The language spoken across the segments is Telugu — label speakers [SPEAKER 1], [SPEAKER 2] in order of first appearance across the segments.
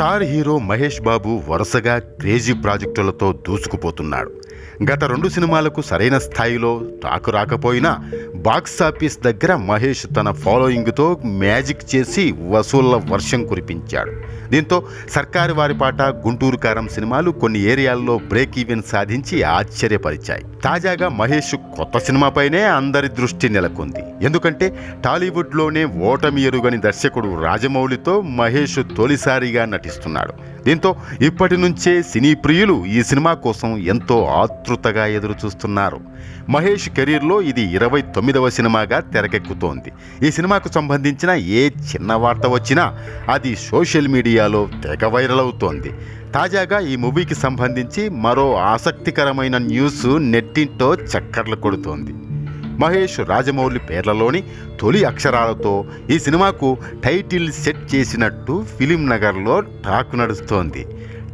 [SPEAKER 1] స్టార్ హీరో మహేష్ బాబు వరుసగా క్రేజీ ప్రాజెక్టులతో దూసుకుపోతున్నాడు. గత రెండు సినిమాలకు సరైన స్థాయిలో టాకు రాకపోయినా బాక్సాఫీస్ దగ్గర మహేష్ తన ఫాలోయింగ్తో మ్యాజిక్ చేసి వసూళ్ళ వర్షం కురిపించాడు. దీంతో సర్కారు వారి పాట గుంటూరు కారం సినిమాలు కొన్ని ఏరియాల్లో బ్రేక్ ఈవెన్ సాధించి ఆశ్చర్యపరిచాయి. తాజాగా మహేష్ కొత్త సినిమాపైనే అందరి దృష్టి నెలకొంది. ఎందుకంటే టాలీవుడ్లోనే ఓటమి ఎరుగని దర్శకుడు రాజమౌళితో మహేష్ తొలిసారిగా నటిస్తున్నాడు. దీంతో ఇప్పటి నుంచే సినీ ప్రియులు ఈ సినిమా కోసం ఎంతో ఆతృతగా ఎదురు చూస్తున్నారు మహేష్ కెరీర్లో ఇది ఇరవై తొమ్మిదవ సినిమాగా తెరకెక్కుతోంది. ఈ సినిమాకు సంబంధించిన ఏ చిన్న వార్త వచ్చినా అది సోషల్ మీడియాలో తెగ వైరల్ అవుతోంది. తాజాగా ఈ మూవీకి సంబంధించి మరో ఆసక్తికరమైన న్యూస్ నెట్టింటో చక్కర్లు కొడుతోంది. మహేష్ రాజమౌళి పేర్లలోని తొలి అక్షరాలతో ఈ సినిమాకు టైటిల్ సెట్ చేసినట్టు ఫిలిం నగర్లో టాక్ నడుస్తోంది.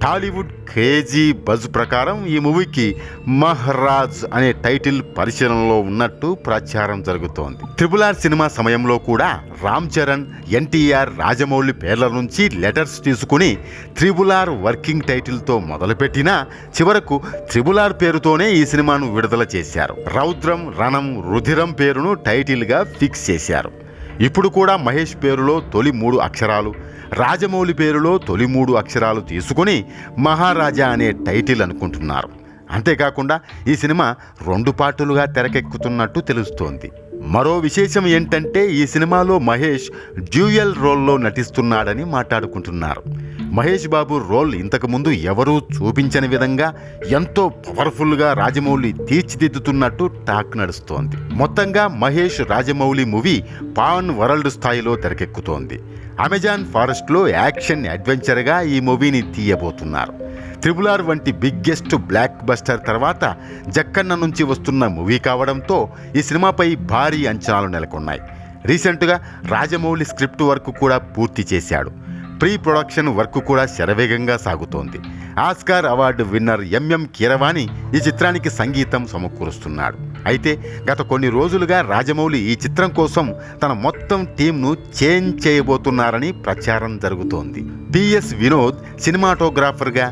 [SPEAKER 1] టాలీవుడ్ క్రేజీ బజ్ ప్రకారం ఈ మూవీకి మహరాజ్ అనే టైటిల్ పరిశీలనలో ఉన్నట్టు ప్రచారం జరుగుతోంది. ట్రిపుల్ ఆర్ సినిమా సమయంలో కూడా రామ్ చరణ్ ఎన్టీఆర్ రాజమౌళి పేర్ల నుంచి లెటర్స్ తీసుకుని త్రిబుల్ ఆర్ వర్కింగ్ టైటిల్తో మొదలుపెట్టినా చివరకు త్రిబుల్ ఆర్ పేరుతోనే ఈ సినిమాను విడుదల చేశారు. రౌద్రం రణం రుధిరం పేరును టైటిల్గా ఫిక్స్ చేశారు. ఇప్పుడు కూడా మహేష్ పేరులో తొలి మూడు అక్షరాలు రాజమౌళి పేరులో తొలి మూడు అక్షరాలు తీసుకుని మహారాజా అనే టైటిల్ అనుకుంటున్నారు. అంతేకాకుండా ఈ సినిమా రెండు పార్టులుగా తెరకెక్కుతున్నట్టు తెలుస్తోంది. మరో విశేషం ఏంటంటే ఈ సినిమాలో మహేష్ డ్యూయల్ రోల్లో నటిస్తున్నాడని మాట్లాడుకుంటున్నారు. మహేష్ బాబు రోల్ ఇంతకుముందు ఎవరూ చూపించని విధంగా ఎంతో పవర్ఫుల్గా రాజమౌళి తీర్చిదిద్దుతున్నట్టు టాక్ నడుస్తోంది. మొత్తంగా Mahesh Rajamouli movie pan world స్థాయిలో తెరకెక్కుతోంది. అమెజాన్ ఫారెస్ట్లో యాక్షన్ అడ్వెంచర్గా ఈ మూవీని తీయబోతున్నారు. త్రిబుల్ ఆర్ వంటి బిగ్గెస్ట్ బ్లాక్ బస్టర్ తర్వాత జక్కన్న నుంచి వస్తున్న మూవీ కావడంతో ఈ సినిమాపై భారీ అంచనాలు నెలకొన్నాయి. రీసెంట్గా రాజమౌళి స్క్రిప్ట్ వర్క్ కూడా పూర్తి చేశాడు. ప్రీ ప్రొడక్షన్ వర్క్ కూడా శరవేగంగా సాగుతోంది. Oscar award winner M M Keeravani ఈ చిత్రానికి సంగీతం సమకూరుస్తున్నాడు. అయితే గత కొన్ని రోజులుగా రాజమౌళి ఈ చిత్రం కోసం తన మొత్తం టీంను చేంజ్ చేయబోతున్నారని ప్రచారం జరుగుతోంది. పిఎస్ వినోద్ సినిమాటోగ్రాఫర్గా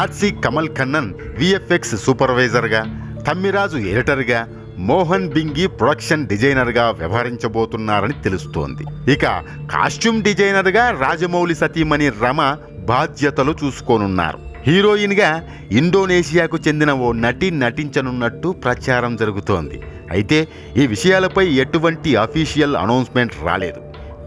[SPEAKER 1] ఆర్సీ కమల్ కన్నన్ విఎఫ్ఎక్స్ సూపర్వైజర్గా తమ్మిరాజు ఎడిటర్గా మోహన్ బింగి ప్రొడక్షన్ డిజైనర్గా వ్యవహరించబోతున్నారని తెలుస్తోంది. ఇక కాస్ట్యూమ్ డిజైనర్గా రాజమౌళి సతీమణి రమ బాధ్యతలు చూసుకోనున్నారు. హీరోయిన్గా ఇండోనేషియాకు చెందిన ఓ నటి నటించనున్నట్టు ప్రచారం జరుగుతోంది. అయితే ఈ విషయాలపై ఎటువంటి అఫీషియల్ అనౌన్స్మెంట్ రాలేదు.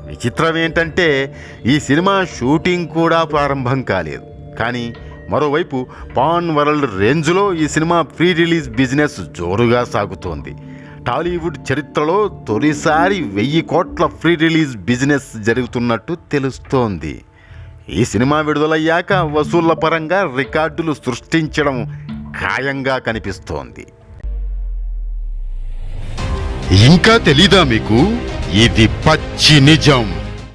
[SPEAKER 1] విచిత్రం ఏంటంటే ఈ సినిమా షూటింగ్ కూడా ప్రారంభం కాలేదు. కానీ మరోవైపు పాన్ వరల్డ్ రేంజ్లో ఈ సినిమా ప్రీ రిలీజ్ బిజినెస్ జోరుగా సాగుతోంది. టాలీవుడ్ చరిత్రలో తొలిసారి వెయ్యి కోట్ల ప్రీ రిలీజ్ బిజినెస్ జరుగుతున్నట్టు తెలుస్తోంది. ఈ సినిమా విడుదలయ్యాక వసూళ్ళ పరంగా రికార్డులు సృష్టించడం ఖాయంగా కనిపిస్తోంది. ఇంకా తెలీదా మీకు? ఇది పచ్చి నిజం.